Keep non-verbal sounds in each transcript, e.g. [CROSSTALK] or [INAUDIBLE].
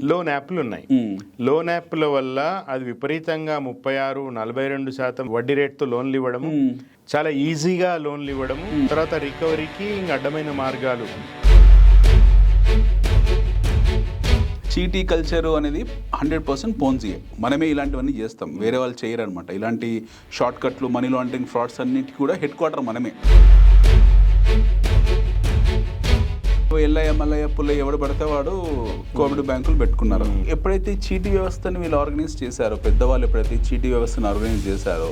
Loan యాప్లు ఉన్నాయి. Loan యాప్ల వల్ల అది విపరీతంగా ముప్పై ఆరు నలభై రెండు శాతం వడ్డీ రేట్తో లోన్లు ఇవ్వడము చాలా ఈజీగా లోన్లు ఇవ్వడము తర్వాత రికవరీకి ఇంక అడ్డమైన మార్గాలు. చీటీ కల్చర్ అనేది హండ్రెడ్ పర్సెంట్ పోన్జీ మనమే ఇలాంటివన్నీ చేస్తాం. వేరే వాళ్ళు చేయరు అనమాట ఇలాంటి షార్ట్ కట్లు మనీ లాండరింగ్ ఫ్రాడ్స్ అన్నిటి కూడా హెడ్ క్వార్టర్ మనమే. ఎల్లయ్య మల్లయ్య పుల్లయ్య ఎవడు పడితే వాడు కోవిడ్ బ్యాంకులు పెట్టుకున్నారు. ఎప్పుడైతే చీటీ వ్యవస్థని వీళ్ళు ఆర్గనైజ్ చేశారో పెద్దవాళ్ళు ఎప్పుడైతే చీటీ వ్యవస్థను ఆర్గనైజ్ చేశారో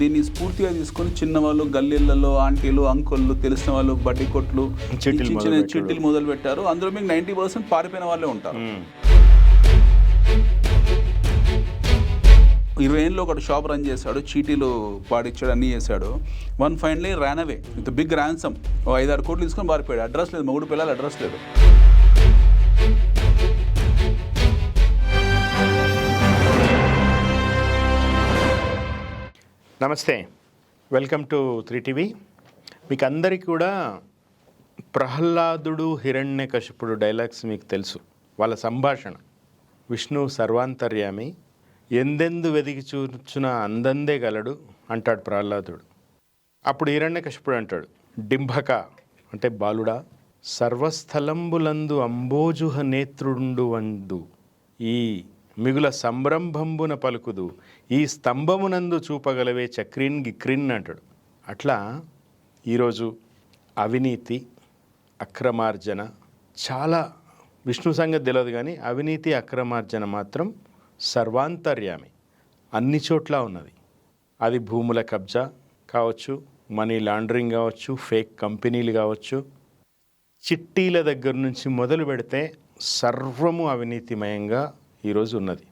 దీన్ని స్ఫూర్తిగా తీసుకొని చిన్నవాళ్ళు గల్లీలలో ఆంటీలు అంకుళ్ళు తెలిసిన వాళ్ళు బడ్డీ కొట్లు చిన్న మొదలు చిన్న పెట్టారు. చిట్టీలు మొదలు పెట్టారు అందులో మీకు నైంటీ పర్సెంట్ పారిపోయిన వాళ్ళే ఉంటారు. ఇరవై ఏళ్ళు ఒకటి షాప్ రన్ చేశాడు చీటీలు పాడిచ్చాడు అన్నీ చేశాడు. One finally ran away with big ransom ఓ ఐదు ఆరు కోట్లు తీసుకొని పారిపోయాడు. అడ్రస్ లేదు. మొగుడు పిల్లలు అడ్రస్ లేదు. నమస్తే. వెల్కమ్ టు త్రీ టీవీ మీకు అందరికీ కూడా ప్రహ్లాదుడు హిరణ్య కశిపుడు డైలాగ్స్ మీకు తెలుసు. వాళ్ళ సంభాషణ. విష్ణు సర్వాంతర్యామి ఎందెందు వెదికి చూచున అందందే గలడు అంటాడు ప్రహ్లాదుడు. అప్పుడు హిరణ్యకశిపుడు అంటాడు డింభక అంటే బాలుడా సర్వస్థలంబులందు అంబోజుహ నేత్రుండు వందు. ఈ మిగుల సంరంభంబున పలుకుదు. ఈ స్తంభమునందు చూపగలవే చక్రిన్ గిక్రిన్ అంటాడు. అట్లా ఈరోజు అవినీతి అక్రమార్జన చాలా విష్ణు సంగతి తెలియదు కానీ అవినీతి అక్రమార్జన మాత్రం సర్వాంతర్యామి. అన్ని చోట్ల ఉన్నది. అది భూముల కబ్జా కావచ్చు మనీ లాండరింగ్ కావచ్చు ఫేక్ కంపెనీలు కావచ్చు. చిట్టీల దగ్గర నుంచి మొదలు పెడితే సర్వము అవినీతిమయంగా ఈరోజు ఉన్నది.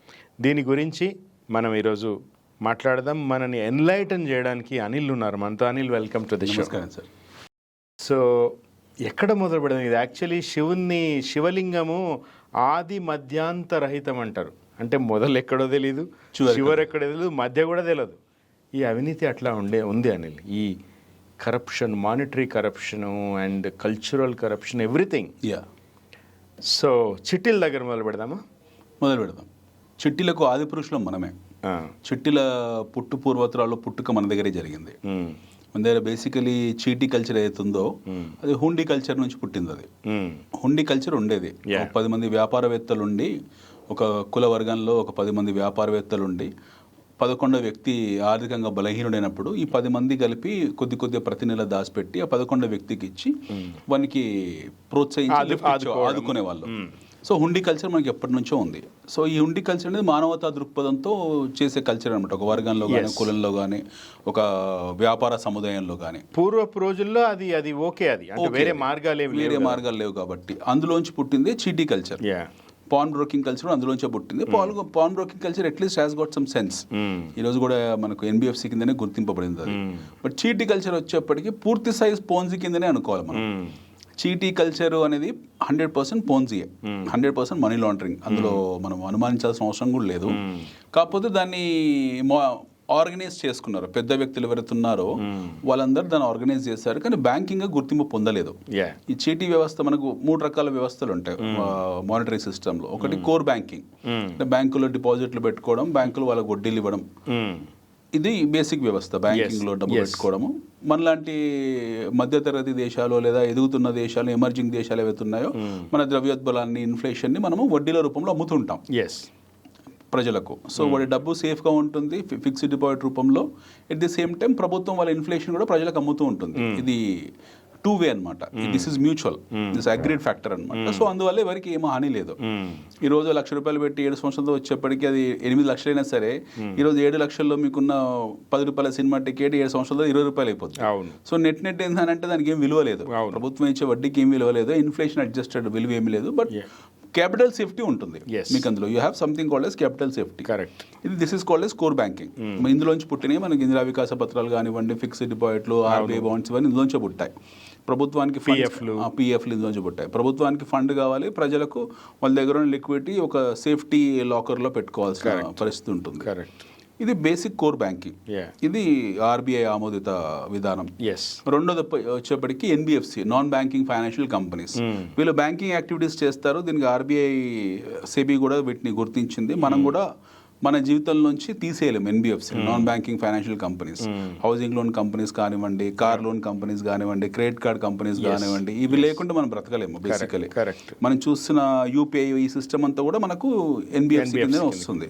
దీని గురించి మనం ఈరోజు మాట్లాడదాం. మనని ఎన్లైటన్ చేయడానికి అనిల్ ఉన్నారు. మనతో Anil welcome to the show. Sir. So ఎక్కడ మొదలు పెడదాం ఇది యాక్చువల్లీ శివుణ్ణి శివలింగము ఆది మధ్యాంతరహితం అంటారు అంటే మొదలు ఎక్కడో తెలియదు చివరి ఎక్కడో తెలియదు మధ్య కూడా తెలియదు ఈ అవినీతి అట్లా ఉండే ఉంది అనిల్. ఈ corruption monetary corruption and cultural corruption everything yeah so చిట్టీల దగ్గర మొదలు పెడదామా? మొదలు పెడదాం. చిట్టీలకు ఆది పురుషులం మనమే. చిట్టీల పుట్టు పూర్వతరాలు పుట్టుక మన దగ్గరే జరిగింది. మన దగ్గర బేసికలీ చీటీ కల్చర్ ఏదైతుందో అది హుండీ కల్చర్ నుంచి పుట్టింది అది. హుండీ కల్చర్ ఉండేది. పది మంది వ్యాపారవేత్తలు ఉండి ఒక కుల వర్గంలో ఒక పది మంది వ్యాపారవేత్తలు ఉండి పదకొండో వ్యక్తి ఆర్థికంగా బలహీనుడైనప్పుడు ఈ పది మంది కలిపి కొద్ది కొద్దిగా ప్రతి నెల దాచిపెట్టి ఆ పదకొండో వ్యక్తికి ఇచ్చి వానికి ప్రోత్సహించి. ఆదుకునే వాళ్ళు. సో హుండీ కల్చర్ మనకి ఎప్పటి నుంచో ఉంది. సో ఈ హుండీ కల్చర్ అనేది మానవతా దృక్పథంతో చేసే కల్చర్ అనమాట ఒక వర్గంలో కానీ కులంలో కానీ ఒక వ్యాపార సముదాయంలో కానీ పూర్వపు రోజుల్లో అది అది ఓకే అది. వేరే మార్గాలు వేరే మార్గాలు లేవు కాబట్టి అందులోంచి పుట్టింది చీటీ కల్చర్. పాన్ బ్రోకింగ్ కల్చర్ అందులోంచే పుట్టింది. Pawn pawn broking culture at least has got some sense ఈ రోజు కూడా మనకు ఎన్బిఎఫ్సి కిందనే గుర్తింపబడింది అది. బట్ చీటీ కల్చర్ వచ్చేప్పటికి పూర్తి సైజ్ పోన్జీ కిందనే అనుకోవాలి మనం. చీటీ కల్చర్ అనేది hundred percent Ponzi hundred percent money laundering అందులో మనం అనుమానించాల్సిన అవసరం కూడా లేదు. కాకపోతే దాన్ని ఆర్గనైజ్ చేసుకున్నారు. పెద్ద వ్యక్తులు ఎవరైతే ఉన్నారో వాళ్ళందరూ దాన్ని ఆర్గనైజ్ చేశారు కానీ బ్యాంకింగ్ గుర్తింపు పొందలేదు. ఈ చీటీ వ్యవస్థ మనకు మూడు రకాల వ్యవస్థలు ఉంటాయి. మానిటరీ సిస్టంలో ఒకటి కోర్ బ్యాంకింగ్ అంటే బ్యాంకులో డిపాజిట్లు పెట్టుకోవడం బ్యాంకులు వాళ్ళకి వడ్డీలు ఇవ్వడం. ఇది బేసిక్ వ్యవస్థ బ్యాంకింగ్లో డబ్బు. పెట్టుకోవడము. మనలాంటి మధ్యతరగతి దేశాలు లేదా ఎదుగుతున్న దేశాలు ఎమర్జింగ్ దేశాలు ఏవైతే ఉన్నాయో మన ద్రవ్యోద్బలాన్ని ఇన్ఫ్లేషన్ని మనము వడ్డీల రూపంలో అమ్ముతుంటాం. ఎస్ ప్రజలకు. సో వాడి డబ్బు సేఫ్గా ఉంటుంది ఫిక్స్డ్ డిపాజిట్ రూపంలో. ఎట్ ది సేమ్ టైం ప్రభుత్వం వాళ్ళ ఇన్ఫ్లేషన్ కూడా ప్రజలకు అమ్ముతూ ఉంటుంది. ఇది టూ వే అనమాట this is mutual. This agreed factor అనమాట సో అందువల్ల ఎవరికి ఏమో హాని లేదు. ఈ రోజు లక్ష రూపాయలు పెట్టి ఏడు సంవత్సరాలతో వచ్చేప్పటికి అది ఎనిమిది లక్షలైనా సరే ఈ రోజు ఏడు లక్షల్లో మీకున్న పది రూపాయల సినిమా టికెట్ ఏడు సంవత్సరాలతో ఇరవై రూపాయలు అయిపోతుంది సో నెట్ నెట్ ఏంటంటే దానికి ఏం విలువ లేదు. ప్రభుత్వం ఇచ్చే వడ్డీకి ఏం విలువ లేదు. ఇన్ఫ్లేషన్ అడ్జస్టెడ్ విలువ ఏమీ లేదు. బట్. క్యాపిటల్ సేఫ్టీ ఉంటుంది. మీకు అందులో you have something called as capital safety. Correct. ఇది this is called as core banking. ఇందులోంచి పుట్టినవి మనకి ఇందిరా వికాస పత్రాలు కానివ్వండి ఫిక్స్డ్ డిపాజిట్లు ఆర్బీఐ బాండ్స్ ఇవన్నీ ఇందులోంచే పుట్టాయి. ప్రభుత్వానికి PF లు. పిఎఫ్లు ఇందులోంచి పుట్టాయి. ప్రభుత్వానికి ఫండ్ కావాలి ప్రజలకు వాళ్ళ దగ్గర లిక్విడిటీ ఒక సేఫ్టీ లాకర్లో పెట్టుకోవాల్సిన పరిస్థితి ఉంటుంది. కరెక్ట్ ఇది బేసిక్ కోర్ బ్యాంకింగ్. ఇది ఆర్బీఐ ఆమోదిత విధానం. రెండోది వచ్చేప్పటికి NBFC non banking financial companies వీళ్ళు బ్యాంకింగ్ యాక్టివిటీస్ చేస్తారు దీనికి ఆర్బీఐ సెబీ కూడా వీటిని గుర్తించింది. మనం కూడా మన జీవితం నుంచి తీసేయలేం NBFC non banking financial companies housing loan companies కానివ్వండి కార్ లోన్ కంపెనీస్ కానివ్వండి క్రెడిట్ కార్డ్ కంపెనీస్ కానివ్వండి ఇవి లేకుండా మనం బ్రతకలేము బేసికలీ మనం చూస్తున్న యూపీఐ ఈ సిస్టమ్ అంతా కూడా మనకు ఎన్బిఎఫ్సి కింద. వస్తుంది.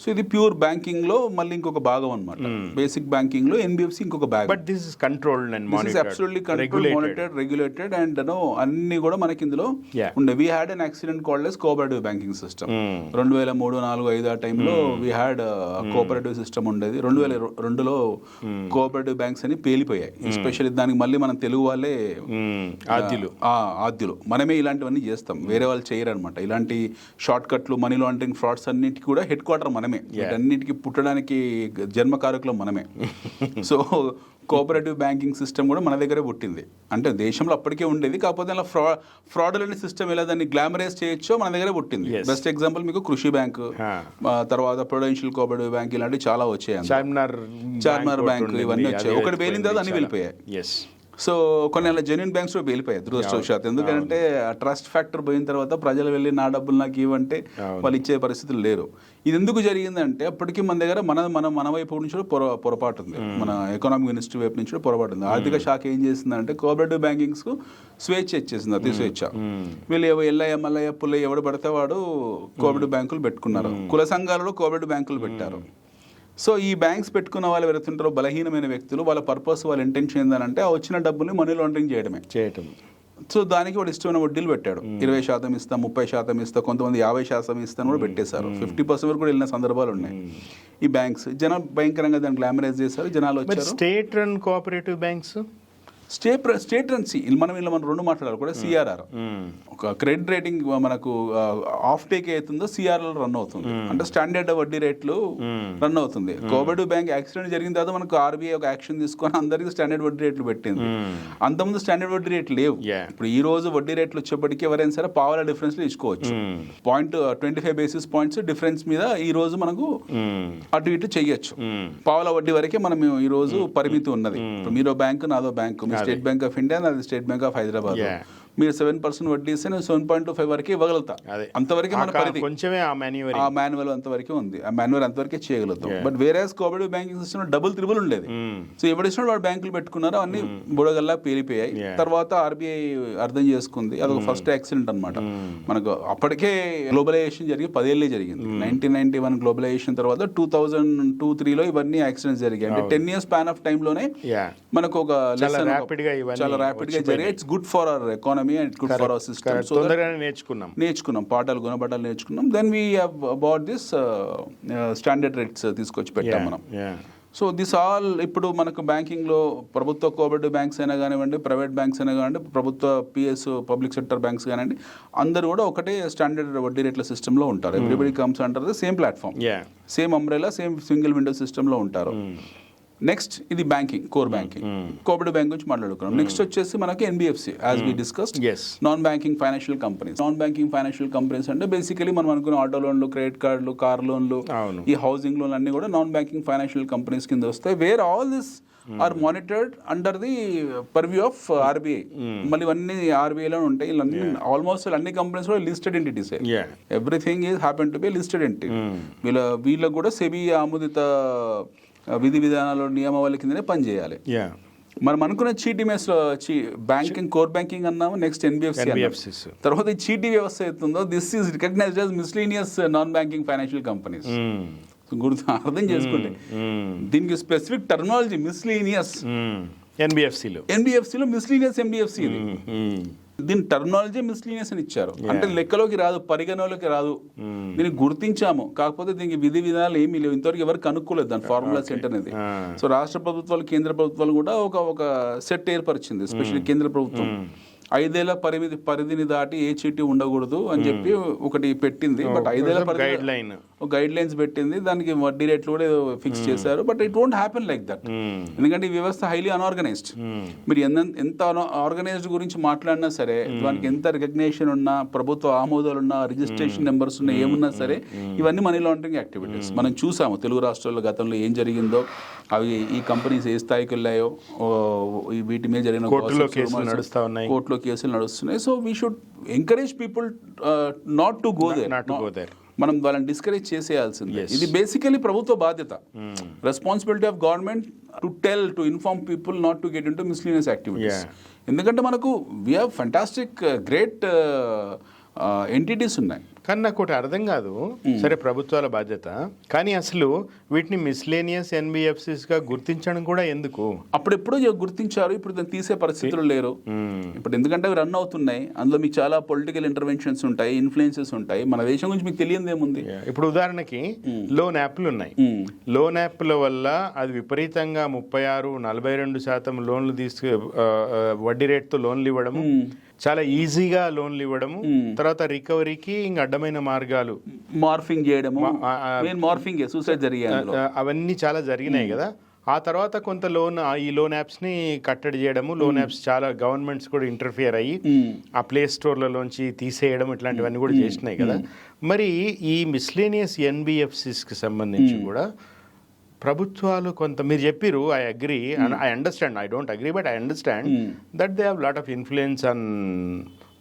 సో ఇది ప్యూర్ బ్యాంకింగ్లో మళ్ళీ ఇంకొక భాగం అనమాట బేసిక్ బ్యాంకింగ్లో ఎన్బిఎఫ్సి ఇంకొక భాగం. But this is controlled and this is absolutely control regulated monitored regulated and no అన్ని కూడా మనకి ఇందులో. ఉండే. We had an accident called as cooperative banking system Hmm. రెండు వేల మూడు నాలుగు ఐదు ఆ టైంలో వీ హ్యాడ్ కోఆపరేటివ్ సిస్టమ్ ఉండేది. రెండు వేల రెండులో కోఆపరేటివ్ బ్యాంక్స్ అని పేలిపోయాయి. ఎస్పెషల్లీ దానికి మళ్ళీ మనం తెలుగు వాళ్ళే ఆద్యులు. ఆ, ఆద్యులు. మనమే ఇలాంటివన్నీ చేస్తాం. వేరే వాళ్ళు చేయరు అనమాట ఇలాంటి షార్ట్ కట్లు మనీ లాండరింగ్ ఫ్రాడ్స్ అన్నిటికీ కూడా హెడ్ క్వార్టర్ మనమే వీటన్నిటికీ పుట్టడానికి జన్మకారకులు మనమే [LAUGHS] సో కోఆపరేటివ్ బ్యాంకింగ్ సిస్టమ్ కూడా మన దగ్గరే పుట్టింది అంటే దేశంలో అప్పటికే ఉండేది కాకపోతే అలా ఫ్రా ఫ్రాడ్ సిస్టమ్ ఎలా దాన్ని గ్లామరైజ్ చేయొచ్చో మన దగ్గరే పుట్టింది. బెస్ట్ ఎగ్జాంపుల్ మీకు కృషి బ్యాంక్. తర్వాత ప్రొడెన్షియల్ కోఆపరేటివ్ బ్యాంక్ ఇలాంటివి చాలా వచ్చాయి. చార్మినార్ చార్మినార్ బ్యాంక్ ఇవన్నీ వచ్చాయి. ఒకటి పేలిన తర్వాత అన్ని వెళ్ళిపోయాయి. సో కొన్ని అలా జెన్యున్ బ్యాంక్స్లో వెళ్ళిపోయాయి దురదృష్టవశాత్ ఎందుకంటే ఆ ట్రస్ట్ ఫ్యాక్టర్ పోయిన తర్వాత ప్రజలు వెళ్ళి నా డబ్బులు నాకు ఇవ్వంటే. వాళ్ళు ఇచ్చే పరిస్థితులు లేరు. ఇది ఎందుకు జరిగిందంటే అప్పటికి మన దగ్గర మన మన మన వైపు నుంచి కూడా పొర పొరపాటు ఉంది మన ఎకనామిక్ మినిస్ట్రీ వైపు నుంచి కూడా పొరపాటు ఉంది ఆర్థిక శాఖ ఏం చేసిందంటే కోఆపరేటివ్ బ్యాంకింగ్స్కు స్వేచ్ఛ ఇచ్చేసింది అతి స్వేచ్ఛ వీళ్ళు ఎల్లయ్య మల్లయ్య పుల్లయ్య ఎవడు పడితే వాడు కోఆపరేటివ్ బ్యాంకులు పెట్టుకున్నారు. కుల సంఘాలలో కోఆపరేటివ్ బ్యాంకులు పెట్టారు. సో ఈ బ్యాంక్స్ పెట్టుకున్న వాళ్ళు ఎవరైతుంటారో బలహీనమైన వ్యక్తులు వాళ్ళ పర్పస్ వాళ్ళ ఇంటెన్షన్ ఏంటంటే ఆ వచ్చిన డబ్బుల్ని మనీ లాండరింగ్ చేయడమే. చేయటం. సో దానికి వాడు ఇష్టమైన వడ్డీలు పెట్టాడు. ఇరవై శాతం ఇస్తా ముప్పై శాతం ఇస్తా కొంతమంది యాభై శాతం ఇస్తాను కూడా పెట్టేశారు. ఫిఫ్టీ పర్సెంట్ వరకు కూడా వెళ్ళిన సందర్భాలు ఉన్నాయి. ఈ బ్యాంక్స్ జనం భయంకరంగా దాన్ని గ్లామరైజ్ చేశారు. జనాలు వచ్చారు. State run cooperative banks? State state run C మనం ఇలా మనం రెండు మాట్లాడాలి కూడా సిఆర్ఆర్ ఒక క్రెడిట్ రేటింగ్ మనకు ఆఫ్ టేక్ అవుతుందో సిఆర్ రన్ అవుతుంది. అంటే స్టాండర్డ్ వడ్డీ రేట్లు రన్ అవుతుంది. కోఆపరేటివ్ బ్యాంక్ యాక్సిడెంట్ జరిగిన తర్వాత మనకు ఆర్బీఐ ఒక యాక్షన్ తీసుకొని అందరికీ స్టాండర్డ్ వడ్డీ రేట్లు పెట్టింది. అంతకుముందు స్టాండర్డ్ వడ్డీ రేట్లు లేవు. ఇప్పుడు ఈ రోజు వడ్డీ రేట్లు వచ్చేప్పటికి ఎవరైనా సరే పావుల డిఫరెన్స్లో ఇచ్చుకోవచ్చు point twenty five basis points difference మీద ఈ రోజు మనకు అటు ఇటు చెయ్యొచ్చు పావుల వడ్డీ వరకే మనం ఈ రోజు పరిమితి ఉన్నది. ఇప్పుడు మీరో బ్యాంక్ నాదో bank. State Bank of India నాది State Bank of Hyderabad Yeah. మీరు సెవెన్ పర్సెంట్ వడ్డీ ఇస్తే నేను సెవెన్ పాయింట్ టూ ఫైవ్ వరకే ఇవ్వగలుగుతా. అదే. అంతవరకే మన పరిధి. కొంచెమే ఆ మాన్యువర్ ఆ మాన్యువల్ అంతవరకే ఉంది. ఆ మాన్యువల్ అంతవరకే చేయగలుగుతాం. బట్ వేరే cooperative banking system double triple ఉండేది. సో ఎవడిసిన వాడు బ్యాంకులు పెట్టుకున్నారు అన్ని బుడగల్లా పేలిపోయాయి. తర్వాత ఆర్బీఐ అర్థం చేసుకుంది. అదొక ఫస్ట్ యాక్సిడెంట్ అన్నమాట. మనకు అప్పటికే గ్లోబలైజేషన్ జరిగి పదేళ్ళే జరిగింది. నైన్టీన్ నైన్టీ వన్ గ్లోబలైజేషన్ తర్వాత టూ థౌజండ్ టూ త్రీలో ఇవన్నీ యాక్సిడెంట్స్ జరిగాయి. అంటే టెన్ ఇయర్స్ స్పాన్ ఆఫ్లోనే యా మనకు ఒక చాలా lesson, ఒక- rapid గా ఇవన్నీ చాలా ర్యాపిడ్గా జరిగాయి. It's good for our economy and good for our system so నేర్చుకున్నాం. నేర్చుకున్నాం పాఠాలు గుణపాఠాలు నేర్చుకున్నాం. Then we about this standard rates తీసుకొచ్చి పెట్టాం మనం. సో దిస్ ఆల్ ఇప్పుడు మనకు బ్యాంకింగ్లో ప్రభుత్వ కోఆపరేటివ్ బ్యాంక్స్ అయినా కానివ్వండి ప్రైవేట్ బ్యాంక్స్ అయినా కానివ్వండి ప్రభుత్వ పిఎస్ పబ్లిక్ సెక్టర్ బ్యాంక్స్ కానివ్వండి అందరూ కూడా ఒకటే స్టాండర్డ్ వడ్డీ రేట్ల సిస్టంలో ఉంటారు. ఎవ్రీబడి కమ్స్ అంటారు same platform same umbrella same single window సిస్టంలో ఉంటారు. నెక్స్ట్ ఇది banking core banking cooperative bank గురించి మాట్లాడుకున్నాం నెక్స్ట్ వచ్చేసి మనకి NBFC as we discussed non banking financial companies non banking financial companies అంటే బేసికలీ మనం అనుకున్న ఆటో లోన్లు క్రెడిట్ కార్డులు కార్ లోన్లు. ఈ హౌసింగ్ లోన్లు అన్ని కూడా నాన్ బ్యాంకింగ్ ఫైనాన్షియల్ కంపెనీస్ కింద వస్తాయి where all this are monitored under the purview of RBI మళ్ళీ ఇవన్నీ ఆర్బీఐలో ఉంటాయి. ఇవన్నీ ఆల్మోస్ట్ అన్ని కంపెనీస్ కూడా listed entities everything is happen to be listed entity వీళ్ళ వీళ్ళకు కూడా సెబీ ఆమోదిత విధి విధానాలు నియమావళి కిందనే పనిచేయాలి మనం అనుకున్న చీటీఎంఎస్లో బ్యాంకింగ్ కోర్ బ్యాంకింగ్ అన్నాము నెక్స్ట్ ఎన్బిఎఫ్సి. తర్వాత ఈ చీటీ వ్యవస్థ అవుతుందో this is recognised as miscellaneous non banking financial companies గుర్తు అర్థం చేసుకోండి దీనికి స్పెసిఫిక్ టర్మినాలజీ మిస్లీనియస్ ఎన్బిఎఫ్సిలో ఎన్బిఎఫ్సిలో మిస్లీనియస్ ఎన్బిఎఫ్సి ఇది. దీని టర్మినాలజీ మిస్లీనియస్ అని ఇచ్చారు. అంటే లెక్కలోకి రాదు పరిగణలోకి రాదు. దీన్ని గుర్తించాము. కాకపోతే దీనికి విధి విధానాలు ఏమీ లేవు. ఇంతవరకు ఎవరు కనుక్కోలేదు దాని ఫార్ములా సెట్ అనేది. సో రాష్ట్ర ప్రభుత్వాలు కేంద్ర ప్రభుత్వాలు కూడా ఒక ఒక సెట్ ఏర్పరిచింది ఎస్పెషల్లీ కేంద్ర ప్రభుత్వం. ఐదేళ్ళ పరిమితి పరిధిని దాటి ఏ చీటీ ఉండకూడదు అని చెప్పి ఒకటి పెట్టింది. బట్ ఐదేళ్ళ పరిధి గైడ్ లైన్స్ పెట్టింది. దానికి వడ్డీ రేట్లు కూడా ఏదో ఫిక్స్ చేశారు. But it won't happen like that Hmm. ఎందుకంటే ఈ వ్యవస్థ హైలీ అన్ఆర్గనైజ్డ్ మీరు ఎంత ఎంత ఆర్గనైజ్డ్ గురించి మాట్లాడినా సరే దానికి ఎంత రికగ్నేషన్ ఉన్నా ప్రభుత్వ ఆమోదాలు ఉన్నా రిజిస్ట్రేషన్ నెంబర్స్ ఉన్నా ఏమున్నా సరే ఇవన్నీ మనీ లాండరింగ్ యాక్టివిటీస్ మనం చూసాము తెలుగు రాష్ట్రాల్లో గతంలో ఏం జరిగిందో అవి ఈ కంపెనీస్ ఏ స్థాయికి వెళ్ళాయో వీటి మీద జరిగిన. కోర్టులో కేసులు నడుస్తున్నాయి. So we should encourage people not to go there మనం వాళ్ళని డిస్కరేజ్ చేసేయాల్సిందే. ఇది బేసికలీ ప్రభుత్వ బాధ్యత. Responsibility of government to tell to inform people not to get in to miscellaneous activities. ఎందుకంటే మనకు we have fantastic great entities ఉన్నాయి. కానీ నాకు ఒకటి అర్థం కాదు. సరే ప్రభుత్వాల బాధ్యత. కానీ అసలు వీటిని మిస్లేనియస్ ఎన్బిఎఫ్సిస్గా గుర్తించడం కూడా ఎందుకు? అప్పుడెప్పుడో గుర్తించారు ఇప్పుడు దాన్ని తీసే పరిస్థితులు లేరు. ఇప్పుడు ఎందుకంటే అవి రన్ అవుతున్నాయి. అందులో మీకు చాలా పొలిటికల్ ఇంటర్వెన్షన్స్ ఉంటాయి ఇన్ఫ్లుయెన్సెస్ ఉంటాయి. మన దేశం గురించి మీకు తెలియదు ఏముంది? ఇప్పుడు ఉదాహరణకి లోన్ యాప్లు ఉన్నాయి. లోన్ యాప్ల వల్ల అది విపరీతంగా ముప్పై ఆరు నలభై రెండు శాతం లోన్లు తీసుకు వడ్డీ రేట్తో లోన్లు ఇవ్వడము. చాలా ఈజీగా లోన్లు ఇవ్వడము తర్వాత రికవరీకి ఇంక అడ్డమైన మార్గాలు. మార్ఫింగ్ మెయిన్ మార్ఫింగ్ సూసైడ్ జరిగాయి అవన్నీ చాలా జరిగినాయి కదా. ఆ తర్వాత కొంత లోన్ ఈ లోన్ యాప్స్ని కట్టడి చేయడము లోన్ యాప్స్ చాలా గవర్నమెంట్స్ కూడా ఇంటర్ఫియర్ అయ్యి ఆ ప్లే స్టోర్లలోంచి తీసేయడం ఇట్లాంటివన్నీ కూడా చేసినాయి కదా. మరి ఈ మిస్లేనియస్ ఎన్బిఎఫ్సిస్కి సంబంధించి కూడా ప్రభుత్వాలు కొంత మీరు చెప్పిరు I agree I understand I don't agree but I understand that they have lot of influence on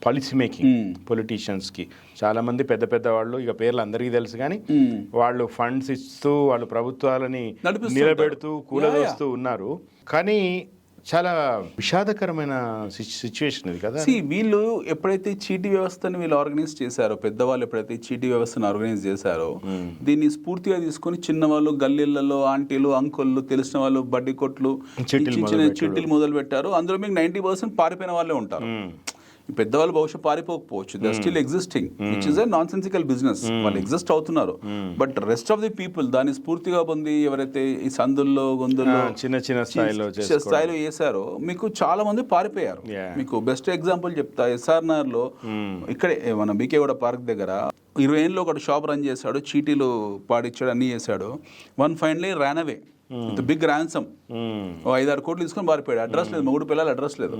policy making పొలిటీషియన్స్కి చాలా మంది పెద్ద పెద్ద వాళ్ళు ఇక పేర్లు అందరికీ తెలుసు కానీ వాళ్ళు ఫండ్స్ ఇస్తూ వాళ్ళు ప్రభుత్వాలని. నిలబెడుతూ కూలదోస్తూ ఉన్నారు. కానీ చాలా విషాదకరమైన సిచ్యువేషన్ ఇది కదా. వీళ్ళు ఎప్పుడైతే చీటీ వ్యవస్థను వీళ్ళు ఆర్గనైజ్ చేశారో పెద్దవాళ్ళు ఎప్పుడైతే చీటీ వ్యవస్థను ఆర్గనైజ్ చేశారో దీన్ని స్ఫూర్తిగా తీసుకొని చిన్నవాళ్ళు గల్లీలలో ఆంటీలు అంకుళ్ళు తెలిసిన వాళ్ళు బడ్డీ కొట్లు చిట్టీలు చిన్న చిట్టీలు మొదలు పెట్టారు అందులో మీకు నైన్టీ పర్సెంట్ పారిపోయిన వాళ్ళే ఉంటారు. ఈ పెద్దవాళ్ళు బహుశా పారిపోకపోవచ్చు. They still existing which is a non sensical business వాళ్ళు ఎగ్జిస్ట్ అవుతున్నారు. But rest of the people దాన్ని స్ఫూర్తిగా పొంది ఎవరైతే ఈ సందుల్లో గొంతుల్లో చిన్న చిన్న స్థాయిలో స్థాయిలో చేశారో మీకు చాలా మంది పారిపోయారు. మీకు బెస్ట్ ఎగ్జాంపుల్ చెప్తా ఎస్ఆర్ఆర్లో ఇక్కడే మన బీకేగూడ పార్క్ దగ్గర ఇరవై ఏళ్ళు ఒకటి షాప్ రన్ చేశాడు చీటీలు పాడిచ్చాడు అన్ని చేశాడు. One finally ran away with big ransom ఓ ఐదారు కోట్లు తీసుకొని పారిపోయాడు. అడ్రస్ లేదు. మూడు పిల్లలు అడ్రస్ లేదు.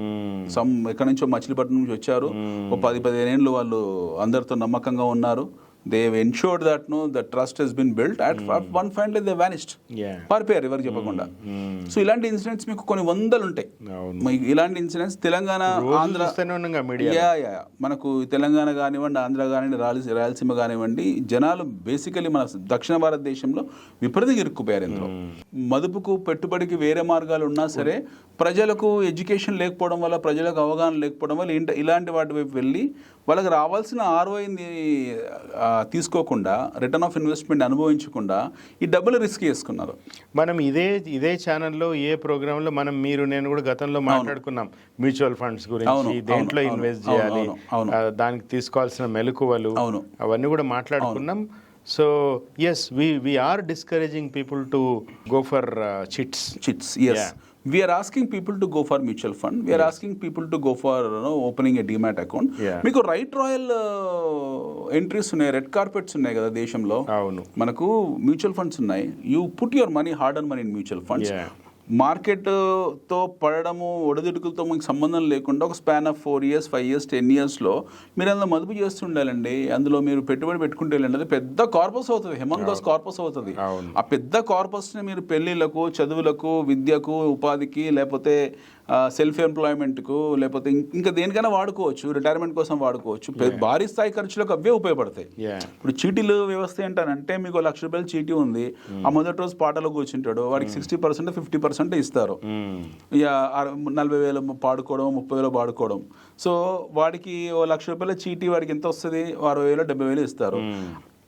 సమ్ ఎక్కడి నుంచో మచిలీపట్నం నుంచి వచ్చారు. ఓ పది పదిహేను ఏళ్ళు వాళ్ళు అందరితో నమ్మకంగా ఉన్నారు. They ensured that no the trust has been built at one finally they Yeah. పారిపోయారు ఎవరికి చెప్పకుండా. సో ఇలాంటి ఇన్సిడెంట్స్ మీకు కొన్ని వందలు ఉంటాయి ఇలాంటి incidents Telangana Andhra yeah yeah మనకు తెలంగాణ కానివ్వండి ఆంధ్ర కానివ్వండి రాయలసీ రాయలసీమ కానివ్వండి జనాలు బేసికలీ మన దక్షిణ భారతదేశంలో విపరీతంగా ఇరుక్కుపోయారు ఇందులో. మదుపుకు పెట్టుబడికి వేరే మార్గాలు ఉన్నా సరే ప్రజలకు ఎడ్యుకేషన్ లేకపోవడం వల్ల ప్రజలకు అవగాహన లేకపోవడం వల్ల ఇంట- ఇలాంటి వాటి వైపు వెళ్ళి వాళ్ళకి రావాల్సిన ఆర్ఓఐని తీసుకోకుండా రిటర్న్ ఆఫ్ ఇన్వెస్ట్మెంట్ అనుభవించకుండా ఈ డబ్బులు రిస్క్ చేసుకున్నారు. మనం ఇదే ఇదే ఛానల్లో ఏ ప్రోగ్రామ్లో మనం మీరు నేను కూడా గతంలో మాట్లాడుకున్నాం. మ్యూచువల్ ఫండ్స్ గురించి దేంట్లో ఇన్వెస్ట్ చేయాలి దానికి తీసుకోవాల్సిన మెలకువలు అవును. అవన్నీ కూడా మాట్లాడుకున్నాం. So as we we are discouraging people to go for chits chits as we are asking people to go for mutual fund we're asking people to go for opening a demat account మీకు right royal entries ఉన్నాయి red carpets ఉన్నాయి కదా దేశంలో. మనకు mutual funds ఉన్నాయి. You put your money hard and money in mutual funds Yeah. మార్కెట్తో పడడము ఒడిదుడుకులతో మీకు సంబంధం లేకుండా ఒక span of four years five years ten ఇయర్స్లో మీరు అందులో మదుపు చేస్తుండాలండి అందులో మీరు పెట్టుబడి పెట్టుకుంటే వెళ్ళండి అది పెద్ద కార్పస్ అవుతుంది హెమంగస్ కార్పస్ అవుతుంది. ఆ పెద్ద కార్పస్ని మీరు పెళ్ళిళ్ళకు చదువులకు విద్యకు ఉపాధికి లేకపోతే సెల్ఫ్ ఎంప్లాయ్మెంట్కు లేకపోతే ఇంకా దేనికైనా వాడుకోవచ్చు రిటైర్మెంట్ కోసం వాడుకోవచ్చు. భారీ స్థాయి ఖర్చులకు అవే ఉపయోగపడతాయి. ఇప్పుడు చీటీలు వ్యవస్థ ఏంటనంటే మీకు లక్ష రూపాయలు చీటీ ఉంది ఆ మొదటి రోజు పాటలో కూర్చుంటాడు వాడికి సిక్స్టీ పర్సెంట్ ఫిఫ్టీ పర్సెంట్ ఇస్తారు. ఇక అర- నలభై వేలు పాడుకోవడం ముప్పై వేలు పాడుకోవడం. సో వాడికి ఓ లక్ష రూపాయల చీటీ వాడికి ఎంత వస్తుంది? అరవై వేలు డెబ్బై వేలు ఇస్తారు.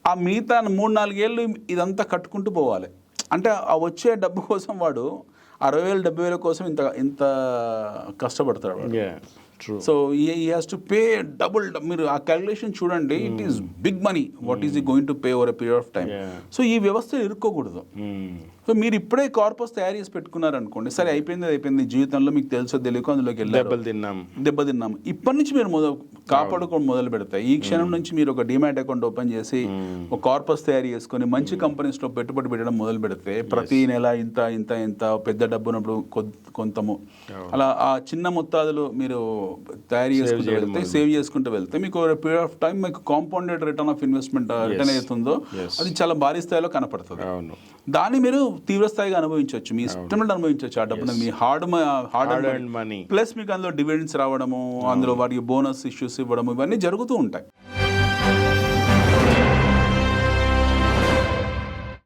ఆ మిగతా మూడు నాలుగేళ్ళు ఇదంతా కట్టుకుంటూ పోవాలి. అంటే ఆ వచ్చే డబ్బు కోసం వాడు అరవై వేలు డెబ్బై వేల కోసం ఇంత ఇంత కష్టపడతాడు so he has to pay double మీరు ఆ క్యాలిక్యులేషన్ చూడండి it is big money what is ఈ going to pay over period of time. So ఈ వ్యవస్థ ఇరుక్కోకూడదు. సో మీరు ఇప్పుడే కార్పస్ తయారు చేసి పెట్టుకున్నారనుకోండి సరే అయిపోయింది అయిపోయింది జీవితంలో మీకు తెలుసో తెలియకో అందులోకి దెబ్బలు తిన్నాం. దెబ్బతిన్నాము ఇప్పటి నుంచి మీరు మొదలు కాపాడుకోవడం మొదలు పెడతాయి ఈ క్షణం నుంచి మీరు ఒక డిమాట్ అకౌంట్ ఓపెన్ చేసి ఒక కార్పస్ తయారు చేసుకొని మంచి కంపెనీస్లో పెట్టుబడి పెట్టడం మొదలు పెడితే ప్రతి నెల ఇంత ఇంత ఇంత పెద్ద డబ్బునప్పుడు కొ- కొంతము. అలా ఆ చిన్న మొత్తాదులు మీరు తయారు చేసుకుంటూ వెళ్తే సేవ్ చేసుకుంటూ వెళ్తే మీకు పీరియడ్ ఆఫ్ టైం మీకు compounded return of investment return అవుతుందో. అది చాలా భారీ స్థాయిలో కనపడుతుంది. దాన్ని మీరు తీవ్ర స్థాయిగా అనుభవించవచ్చు. మీ ఇష్టం అనుభవించవచ్చు ఆ డబ్బుని. మీ hard hard hard and money plus మీకు అందులో డివిడెండ్స్ రావడము అందులో వాటికి బోనస్ ఇష్యూస్ ఇవ్వడము ఇవన్నీ జరుగుతూ ఉంటాయి.